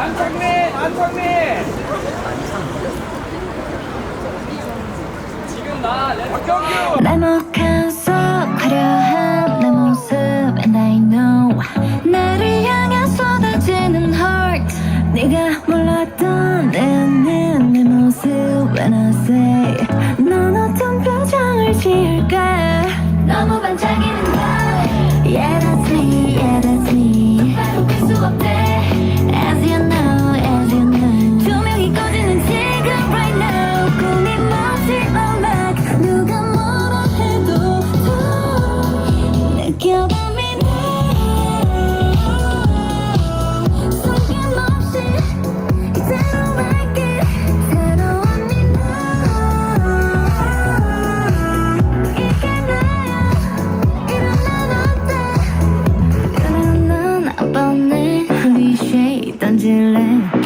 안창민, 안창민. 지금 나 박경규. 날먹한 속 화려한 내 모습 And I know 나를 향해 쏟아지는 heart 네가 몰랐던 내 안에 내 모습 When I say 넌 어떤 표정을 지을까 angel